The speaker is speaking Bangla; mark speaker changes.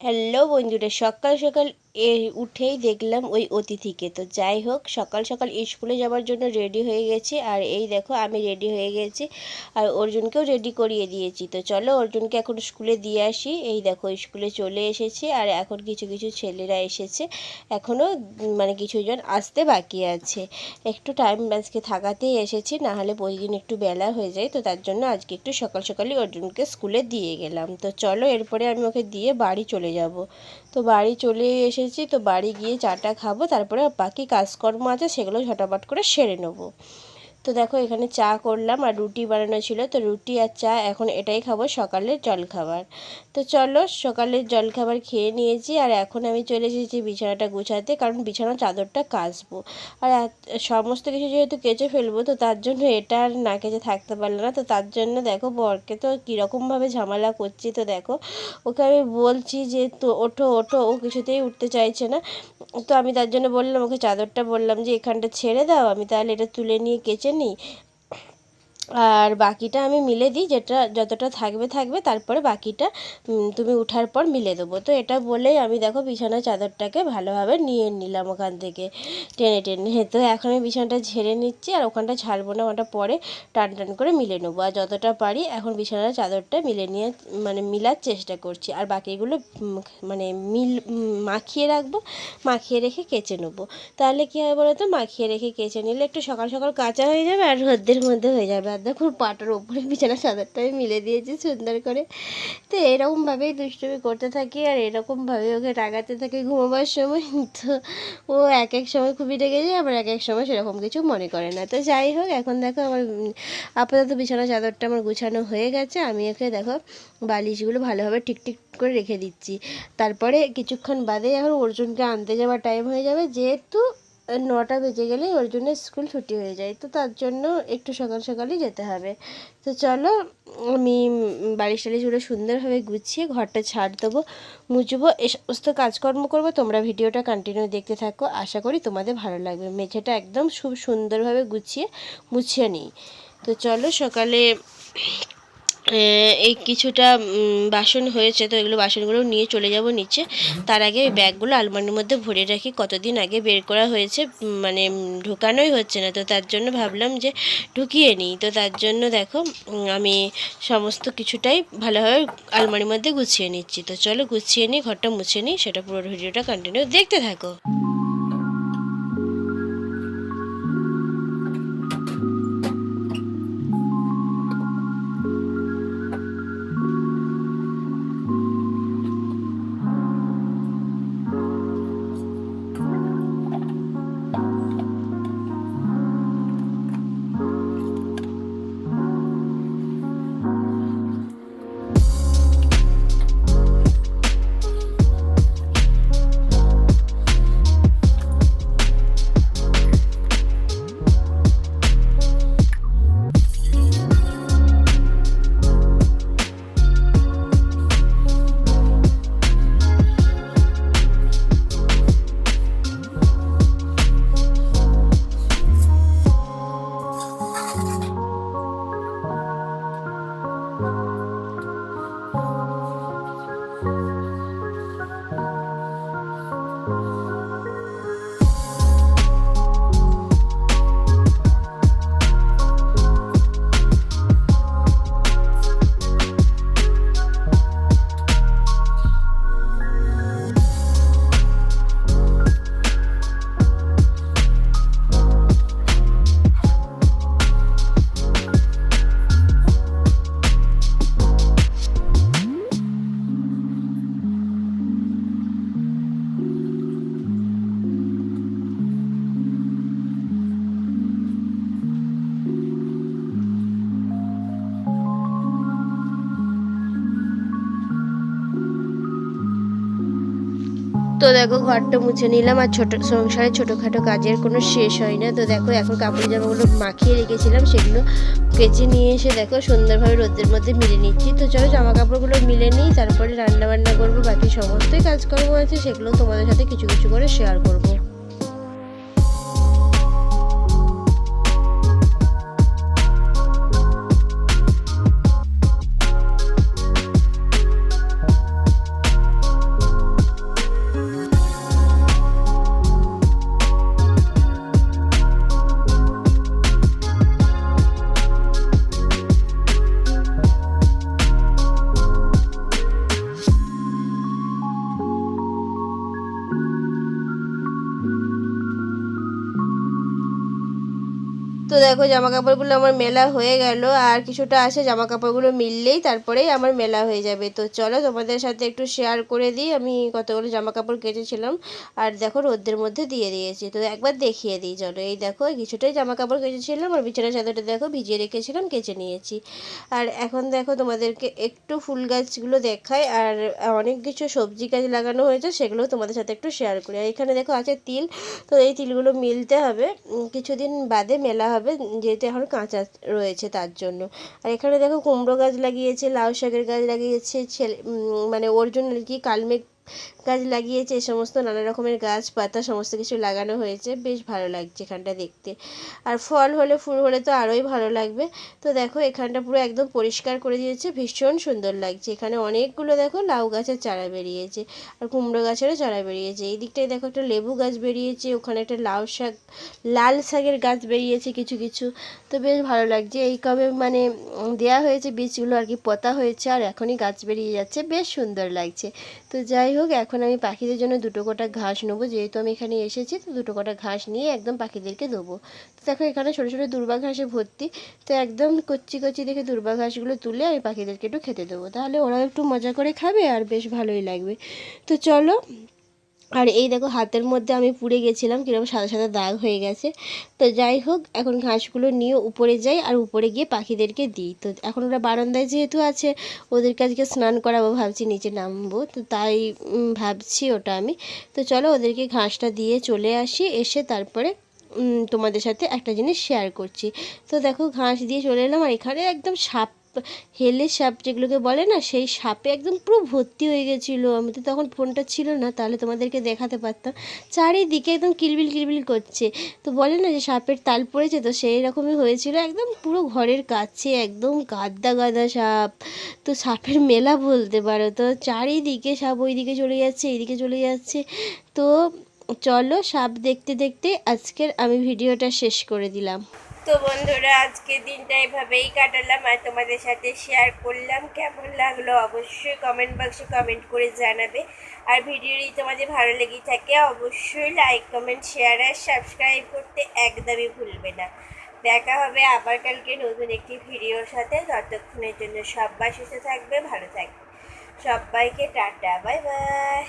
Speaker 1: হ্যালো বন্ধুরা সকাল সকাল এ উঠেই দেখলাম ওই অতিথিকে। তো যাই হোক, সকাল সকাল স্কুলে যাওয়ার জন্য রেডি হয়ে গেছি। আর এই দেখো, আমি রেডি হয়ে গেছি। আর অর্জুনকেও রেডি করিয়ে দিয়েছি। তো চলো, অর্জুনকে এখন স্কুলে দিয়ে আসি। এই দেখো, স্কুলে চলে এসেছি। আর এখন কিছু কিছু ছেলেরা এসেছে। এখনও মানে কিছুজন আসতে বাকি আছে। একটু টাইম আজকে থাকাতেই এসেছি। না হলে প্রতিদিন একটু বেলা হয়ে যায়। তো তার জন্য আজকে একটু সকাল সকালই অর্জুনকে স্কুলে দিয়ে গেলাম। তো চলো, এরপরে আমি ওকে দিয়ে বাড়ি চলে যাব। তো বাড়ি চলে এসেছি তো বাড়ি গিয়ে চাটা খাব, তারপরে বাকি কাজকর্ম আছে সেগুলো ঝটাপট করে সেরে নেব। তো দেখো এখানে চা করলাম আর রুটি বানানো ছিল। তো রুটি আর চা এখন এটাই খাব সকালের জলখাবার। তো চলো সকালের জলখাবার খেয়ে নিয়েছি আর এখন আমি চলে এসেছি বিছানাটা গুছাতে কারণ বিছানার চাদরটা কাচবো। আর সমস্ত কিছু যেহেতু কেচে ফেলব তো তার জন্য এটা আর না কেচে থাকতে পারল না। তো তার জন্য দেখো বরকে তো কীরকমভাবে ঝামেলা করছি। তো দেখো ওকে আমি বলছি যে তো ওঠো ওঠো, ও কিছুতেই উঠতে চাইছে না। তো আমি তার জন্য বললাম, ওকে চাদরটা বললাম যে এখানটা ছেড়ে দাও, আমি তাহলে এটা তুলে নিয়ে কেচে নিই আর বাকিটা আমি মিলে দিই, যেটা, যতটা থাকবে থাকবে, তারপরে বাকিটা তুমি উঠার পর মিলে দেবো। তো এটা বলেই আমি দেখো বিছানার চাদরটাকে ভালোভাবে নিয়ে নিলাম ওখান থেকে টেনে টেনে। তো এখন আমি বিছানাটা ঝেড়ে নিচ্ছি আর ওখানটা ছাড়বো না, ওটা পরে টান টান করে মিলে নেব। আর যতটা পারি এখন বিছানার চাদরটা মিলে নিয়ে মানে মিলার চেষ্টা করছি। আর বাকিগুলো মানে মিল মাখিয়ে রাখব, মাখিয়ে রেখে কেচে নেব। তাহলে কী হবে বলো তো মাখিয়ে রেখে কেচে নিলে একটু সকাল সকাল কাঁচা হয়ে যাবে আর রোদ্দের মধ্যে হয়ে যাবে। দেখুন পাটার ওপরে বিছানা চাদরটা আমি মিলে দিয়েছি সুন্দর করে। তো এরকমভাবেই দুষ্টুমি করতে থাকি আর এরকমভাবে ওকে রাগাতে থাকি ঘুমোবার সময়। তো ও এক এক সময় খুবই রেগে যায়, আবার এক এক সময় সেরকম কিছু মনে করে না। তো যাই হোক, এখন দেখো আমার আপাতত বিছানা চাদরটা আমার গুছানো হয়ে গেছে। আমি ওকে দেখো বালিশগুলো ভালোভাবে ঠিকঠিক করে রেখে দিচ্ছি। তারপরে কিছুক্ষণ বাদে এখন অর্জুনকে আনতে যাওয়ার টাইম হয়ে যাবে। যেহেতু নটা বেজে গেলেই ওর জন্য স্কুল ছুটি হয়ে যায়। তো তার জন্য একটু সকাল সকালই যেতে হবে। তো চলো, আমি বাড়ি টাড়িগুলো সুন্দরভাবে গুছিয়ে ঘরটা ছাড় দেবো, মুছবো, এ সমস্ত কাজকর্ম করব। তোমরা ভিডিওটা কন্টিনিউ দেখতে থাকো। আশা করি তোমাদের ভালো লাগবে। মেঝেটা একদম খুব সুন্দরভাবে গুছিয়ে মুছিয়ে নিই। তো চলো সকালে এই কিছুটা বাসন হয়েছে, তো এগুলো বাসনগুলো নিয়ে চলে যাব নিচে। তার আগে ওই ব্যাগগুলো আলমারির মধ্যে ভরে রাখি, কতদিন আগে বের করা হয়েছে মানে ঢোকানোই হচ্ছে না। তো তার জন্য ভাবলাম যে ঢুকিয়ে নিই। তো তার জন্য দেখো আমি সমস্ত কিছুটাই ভালোভাবে আলমারির মধ্যে গুছিয়ে নিচ্ছি। তো চলো গুছিয়ে নিই, ঘরটা মুছে নিই, সেটা পুরো ভিডিওটা কন্টিনিউ দেখতে থাকো। তো দেখো ঘরটা মুছে নিলাম আর ছোটো সংসারে ছোটোখাটো কাজের কোনো শেষ হয় না। তো দেখো এখন কাপড় জামাগুলো মাখিয়ে রেখেছিলাম, সেগুলো কেচে নিয়ে এসে দেখো সুন্দরভাবে রোদের মধ্যে মিলে নিচ্ছি। তো চলো জামা কাপড়গুলো মিলে নিই, তারপরে রান্না বান্না করব, বাকি সমস্তই কাজকর্ম আছে, সেগুলো তোমাদের সাথে কিছু কিছু করে শেয়ার করব। তো দেখো জামা কাপড়গুলো আমার মেলা হয়ে গেল। আর কিছুটা আছে জামা কাপড়গুলো মিললেই তারপরেই আমার মেলা হয়ে যাবে। তো চলো তোমাদের সাথে একটু শেয়ার করে দিই। আমি কতগুলো জামা কাপড় কেচেছিলাম আর দেখো, রোদ্রের মধ্যে দিয়ে দিয়েছি। তো একবার দেখিয়ে দিই, চলো। এই দেখো কিছুটাই জামা কাপড় কেচেছিলাম আর বিছানা চাদরটা দেখো, ভিজিয়ে রেখেছিলাম, কেচে নিয়েছি। আর এখন দেখো, তোমাদেরকে একটু ফুল গাছগুলো দেখাই। আর অনেক কিছু সবজি গাছ লাগানো হয়েছে সেগুলো তোমাদের সাথে একটু শেয়ার করি। আর এখানে দেখো, আছে তিল। তো এই তিলগুলো মিলতে হবে। কিছুদিন বাদে মেলা হবে। যেহেতু এখন কাঁচা রয়েছে তার জন্য। আর এখানে দেখো কুমড়ো গাছ লাগিয়েছে, লাউ শাকের গাছ লাগিয়েছে, ছেলে মানে ওর জন্য আর কি কালমেঘ গাছ লাগিয়েছে, এই সমস্ত নানা রকমের গাছ পাতা সমস্ত কিছু লাগানো হয়েছে। বেশ ভালো লাগছে এখানটা দেখতে। আর ফল হলে ফুল হলে তো আরোই ভালো লাগবে। তো দেখো, এখানটা পুরো একদম পরিষ্কার করে দিয়েছে, ভীষণ সুন্দর লাগছে। এখানে অনেকগুলো দেখো লাউ গাছের চারা বেরিয়েছে আর কুমড়ো গাছেরও চারা বেরিয়েছে। এই দিকটায় দেখো একটা লেবু গাছ বেরিয়েছে, ওখানে একটা লাউ শাক, লাল শাকের গাছ বেরিয়েছে কিছু কিছু। তো বেশ ভালো লাগছে। এই কবে মানে দেয়া হয়েছে বীজগুলো আর কি, পোতা হয়েছে আর এখনই গাছ বেরিয়ে যাচ্ছে। বেশ সুন্দর লাগছে। তো যাই হোক এখন আমি পাখিদের জন্য দুটো কটা ঘাস নেব। যেহেতু আমি এখানে এসেছি, তো দুটো কটা ঘাস নিয়ে একদম পাখিদেরকে দেবো। তো দেখো, এখানে ছোটো ছোটো দুর্বা ঘাসে ভর্তি। তো একদম কচি কচি দেখে দুর্বা ঘাসগুলো তুলে আমি পাখিদেরকে একটু খেতে দেবো। তাহলে ওরাও একটু মজা করে খাবে আর বেশ ভালোই লাগবে। তো চলো আর এই দেখো, হাতের মধ্যে আমি পুড়ে গেছিলাম, কীরকম সাদা সাদা দাগ হয়ে গেছে। তো যাই হোক, এখন ঘাসগুলো নিয়ে উপরে যাই আর উপরে গিয়ে পাখিদেরকে দিই। তো এখন ওরা বারান্দায় যেহেতু আছে, ওদেরকে আজকে স্নান করাবো, ভাবছি নিচে নামবো। তো তাই ভাবছি ওটা আমি। তো চলো ওদেরকে ঘাসটা দিয়ে চলে আসি, এসে তারপরে তোমাদের সাথে একটা জিনিস শেয়ার করছি। তো দেখো, ঘাস দিয়ে চলে এলাম আর এখানে একদম সাপ হেলে সাপ যেগুলোকে বলে না, সেই সাপে একদম পুরো ভর্তি হয়ে গেছিল। আমি তো তখন ফোনটা ছিল না, তাহলে তোমাদেরকে দেখাতে পারতাম। চারিদিকে একদম কিলবিল কিলবিল করছে। তো বলে না যে সাপের তাল পড়েছে, তো সেই রকমই হয়েছিল। একদম পুরো ঘরের কাছে একদম গাদা গাদা সাপ। তো সাপের মেলা বলতে পারো, তো চারিদিকে সাপ ওইদিকে চলে যাচ্ছে, এইদিকে চলে যাচ্ছে। তো চলো সাপ দেখতে দেখতে আজকের আমি ভিডিওটা শেষ করে দিলাম। তো বন্ধুরা আজকের দিনটা এভাবেই কাটালাম আর তোমাদের সাথে শেয়ার করলাম। কেমন লাগল অবশ্যই কমেন্ট বক্সে কমেন্ট করে জানাবে। আর ভিডিওটি তোমাদের ভালো লেগে থাকে অবশ্যই লাইক কমেন্ট শেয়ার আর সাবস্ক্রাইব করতে একদমই ভুলবে না। দেখা হবে আবার কালকে নতুন একটি ভিডিওর সাথে। ততক্ষণের জন্য সবাই সুস্থ থাকবে, ভালো থাকবে। সবাইকে টাটা বাই বাই